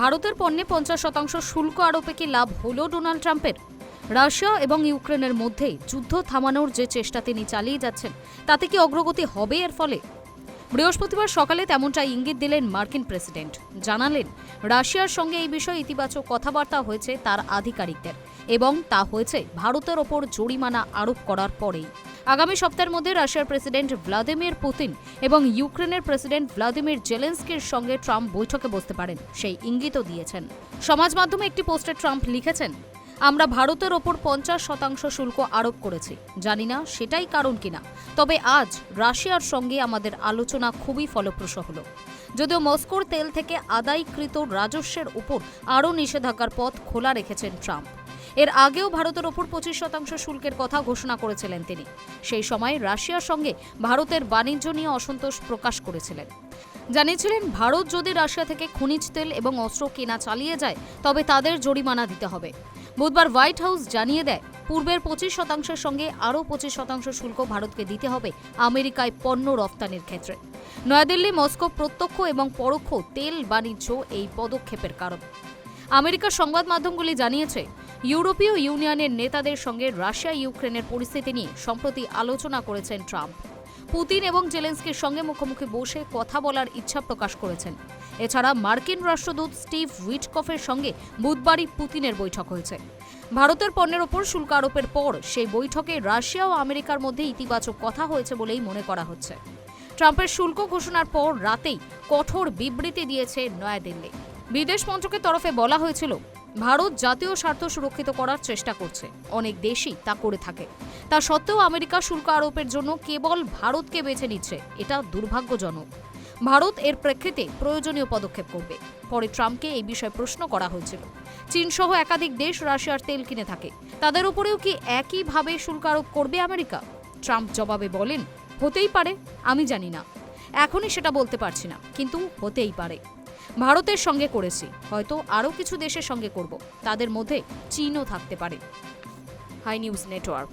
ভারতের পণ্যে পঞ্চাশ শতাংশ শুল্ক আরোপে কি লাভ হল ডোনাল্ড ট্রাম্পের? রাশিয়া এবং ইউক্রেনের মধ্যেই যুদ্ধ থামানোর যে চেষ্টা তিনি চালিয়ে যাচ্ছেন, তাতে কি অগ্রগতি হবে এর ফলে? বৃহস্পতিবার সকালে তেমনটাই ইঙ্গিত দিলেন মার্কিন প্রেসিডেন্ট। জানালেন, রাশিয়ার সঙ্গে এই বিষয়ে ইতিবাচক কথাবার্তা হয়েছে তার আধিকারিকদের এবং তা হয়েছে ভারতের ওপর জরিমানা আরোপ করার পরেই। আগামী সপ্তাহের মধ্যে রাশিয়ার প্রেসিডেন্ট ভ্লাদিমির পুতিন এবং ইউক্রেনের প্রেসিডেন্ট ভ্লাদিমির জেলেন্সকির সঙ্গে ট্রাম্প বৈঠকে বসতে পারেন, সেই ইঙ্গিতও দিয়েছেন। সমাজ মাধ্যমে একটি পোস্টে ট্রাম্প লিখেছেন আমরা ভারতের ওপর পঞ্চাশ শতাংশ শুল্ক আরোপ করেছি। জানি না সেটাই কারণ কিনা। তবে আজ রাশিয়ার সঙ্গে আমাদের আলোচনা খুবই ফলপ্রসূ হলো। যদিও মস্কোর তেল থেকে আদায়কৃত রাজস্বের উপর আরও নিষেধাজ্ঞার পথ খোলা রেখেছেন ট্রাম্প। এর আগেও ভারতের ওপর পঁচিশ শতাংশ শুল্কের কথা ঘোষণা করেছিলেন তিনি। সেই সময় রাশিয়ার সঙ্গে ভারতের বাণিজ্য নিয়ে অসন্তোষ প্রকাশ করেছিলেন। জানিয়েছিলেন, ভারত যদি রাশিয়া থেকে খনিজ তেল এবং অস্ত্র কেনা চালিয়ে যায়, তবে তাদের জরিমানা দিতে হবে। বুধবার হোয়াইট হাউস জানিয়ে দেয়, পূর্বের পঁচিশ শতাংশের সঙ্গে আরও পঁচিশ শতাংশ শুল্ক ভারতকে দিতে হবে আমেরিকায় পণ্য রফতানির ক্ষেত্রে। নয়াদিল্লি, মস্কো প্রত্যক্ষ এবং পরোক্ষ তেল বাণিজ্য এই পদক্ষেপের কারণ। আমেরিকার সংবাদ মাধ্যমগুলি জানিয়েছে, ইউরোপীয় ইউনিয়নের নেতাদের সঙ্গে রাশিয়া ইউক্রেনের পরিস্থিতি নিয়ে সম্প্রতি আলোচনা করেছেন ট্রাম্প। পুতিন এবং জেলেন্সকির সঙ্গে মুখোমুখি বসে কথা বলার ইচ্ছা প্রকাশ করেছেন। এছাড়া মার্কিন রাষ্ট্রদূত স্টিভ উইটকফের সঙ্গে বুধবারই পুতিনের বৈঠক হয়েছে। ভারতের পণ্যের ওপর শুল্ক আরোপের পর সেই বৈঠকে রাশিয়া ও আমেরিকার মধ্যে ইতিবাচক কথা হয়েছে বলেই মনে করা হচ্ছে। ট্রাম্পের শুল্ক ঘোষণার পর রাতেই কঠোর বিবৃতি দিয়েছে নয়াদিল্লি। বিদেশ মন্ত্রকের তরফে বলা হয়েছিল ভারত জাতীয় স্বার্থ সুরক্ষিত করার চেষ্টা করছে। অনেক দেশই তা করে থাকে। তা সত্ত্বেও আমেরিকা শুল্ক আরোপের জন্য কেবল ভারতকে বেছে নিচ্ছে, এটা দুর্ভাগ্যজনক। ভারত এর প্রেক্ষিতে প্রয়োজনীয় পদক্ষেপ করবে। পরে ট্রাম্পকে এই বিষয়ে প্রশ্ন করা হয়েছিল। চীন সহ একাধিক দেশ রাশিয়ার তেল কিনে থাকে। তাদের উপরেও কি একইভাবে শুল্ক আরোপ করবে আমেরিকা? ট্রাম্প জবাবে বলেন, হতেই পারে, আমি জানি না। এখনই সেটা বলতে পারছি না, কিন্তু হতেই পারে। ভারতের সঙ্গে করেছি। হয়তো আরও কিছু দেশের সঙ্গে করব। তাদের মধ্যে চীনও থাকতে পারে। Hi news network.